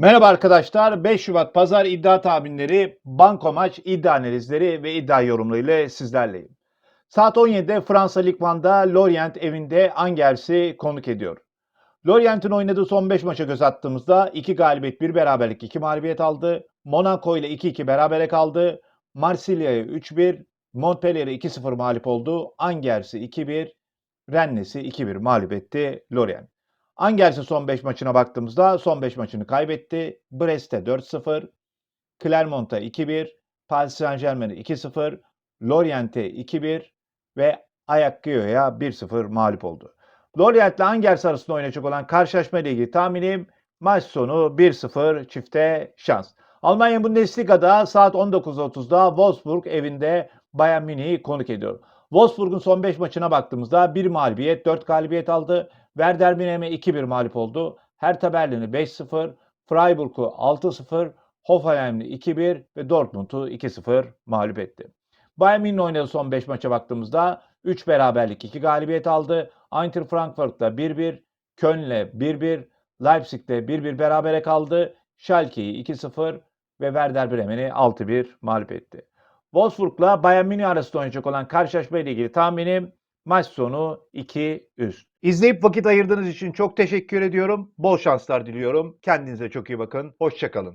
Merhaba arkadaşlar. 5 Şubat Pazar iddia tahminleri, banko maç iddia analizleri ve iddia yorumlarıyla sizlerleyim. Saat 17'de Fransa Lig 1'da Lorient evinde Angers'i konuk ediyor. Lorient'in oynadığı son 5 maça göz attığımızda 2 galibiyet, 1 beraberlik, 2 mağlubiyet aldı. Monaco ile 2-2 berabere kaldı. Marsilya'ya 3-1, Montpellier'e 2-0 mağlup oldu. Angers'i 2-1, Rennes'i 2-1 mağlup etti Lorient. Angers'in son 5 maçına baktığımızda son 5 maçını kaybetti. Brest'e 4-0, Clermont'a 2-1, Paris Saint Germain'e 2-0, Lorient'e 2-1 ve Ajaccio,'ya 1-0 mağlup oldu. Lorient ile Angers arasında oynayacak olan karşılaşma ile ilgili tahminim maç sonu 1-0 çifte şans. Almanya Bundesliga'da saat 19.30'da Wolfsburg evinde Bayern Münih'i konuk ediyor. Wolfsburg'un son 5 maçına baktığımızda 1 mağlubiyet, 4 galibiyet aldı. Werder Münih'e 2-1 mağlup oldu. Hertha Berlin'i 5-0, Freiburg'u 6-0, Hoffenheim'i 2-1 ve Dortmund'u 2-0 mağlup etti. Bayern Münih'in oynadığı son 5 maça baktığımızda 3 beraberlik 2 galibiyet aldı. Eintracht Frankfurt'la 1-1, Köln'le 1-1, Leipzig'te 1-1 berabere kaldı. Schalke'yi 2-0 ve Werder Bremen'i 6-1 mağlup etti. Wolfsburg'la Bayern Münih arasında oynayacak olan karşılaşma ile ilgili tahminim maç sonu 2 üst. İzleyip vakit ayırdığınız için çok teşekkür ediyorum. Bol şanslar diliyorum. Kendinize çok iyi bakın. Hoşçakalın.